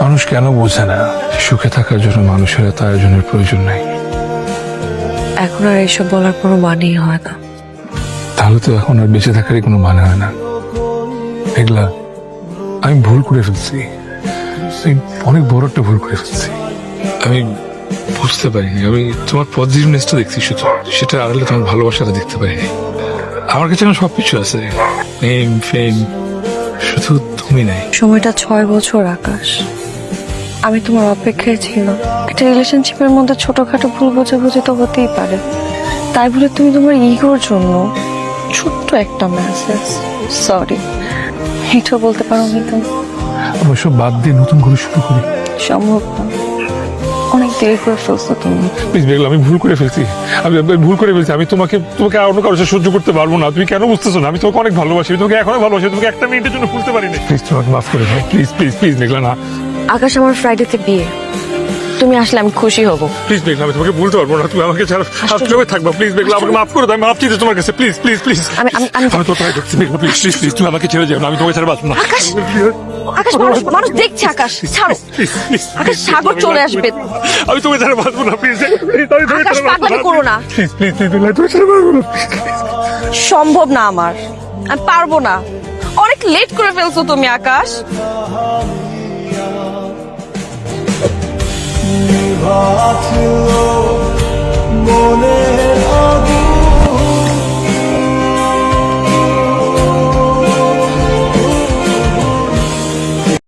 মানুষ কেন বোঝে না সুখে থাকার জন্য মানুষের এত আয়োজনের প্রয়োজন নেই? এখন আর এইসব বলার কোনো মানেই হয় না। তাহলে তো এখন আর বেঁচে থাকারই কোনো মানে হয় না। এগুলা আমি ভুল করে ফেলছি। আমি অনেক বড় একটা ভুল করে ফেলছি। আমি বুঝতে পারিনি। আমি তোমার পজিটিভনেসটা দেখছি শুধু। সেটা আড়ালে তোমার ভালোবাসাটা দেখতে পারিনি। আমার কাছে আমার সবকিছু আছে। ফেম ফেম শুধু তুমি নাই। সময়টা ছয় বছর আকাশ। আমি তোমার অপেক্ষায় ছিলাম। একটা রিলেশনশিপের মধ্যে ছোটখাটো ভুল বোঝাবুঝি তো হতেই পারে। তাই বলে তুমি তোমার ইগোর জন্য ছোট্ট একটা মেসেজ সরি এটাও বলতে পারো নি তুমি? সব বাদ দিয়ে নতুন করে শুরু করি। সম্ভব না। দেরি করে ফেলছো তুমি? প্লিজ মেঘলা আমি ভুল করে ফেলছি। আমি আমি ভুল করে ফেলছি। আমি তোমাকে তোমাকে আর অন্য কারোর সাথে সহ্য করতে পারব না। তুমি কেন বুঝতেছো না? আমি তোমাকে অনেক ভালোবাসি। আমি তোমাকে এখনও ভালোবাসি। তোমাকে একটা মিনিটের জন্য ভুলতে পারিনি। প্লিজ তোমাকে মাফ করে দাও। প্লিজ প্লিজ প্লিজ মেঘলা না। আকাশ আমার ফ্রাইডেতে বিয়ে। তুমি আসলে আমি খুশি হব। প্লিজ মেঘলা আমি তোমাকে বলতে পারব না। তুমি আমাকে ছাড়া কীভাবে থাকবা। প্লিজ মেঘলা আমাকে মাফ করে দাও। আমি মাফ চাইছি তোমার কাছে। প্লিজ প্লিজ প্লিজ আমি- আমি- আমি- তো ট্রাই করছি মেঘলা প্লিজ প্লিজ প্লিজ তুমি আমাকে ছেড়ে যাও না। আমি তোমাকে ছাড়া বাঁচবো না। আকাশ! আকাশ মানুষ মানুষ দেখছে আকাশ। ছাড়ো। আকাশ, সাগর চলে আসবে। আমি তোমাকে ছাড়া বাঁচবো না। প্লিজ আকাশ, পাগলামি করো না। প্লিজ প্লিজ প্লিজ মেঘলা তুমি ছাড়া বাঁচবো না। সম্ভব না আমার। আমি পারব না। অনেক লেট করে ফেলছো তুমি আকাশ। to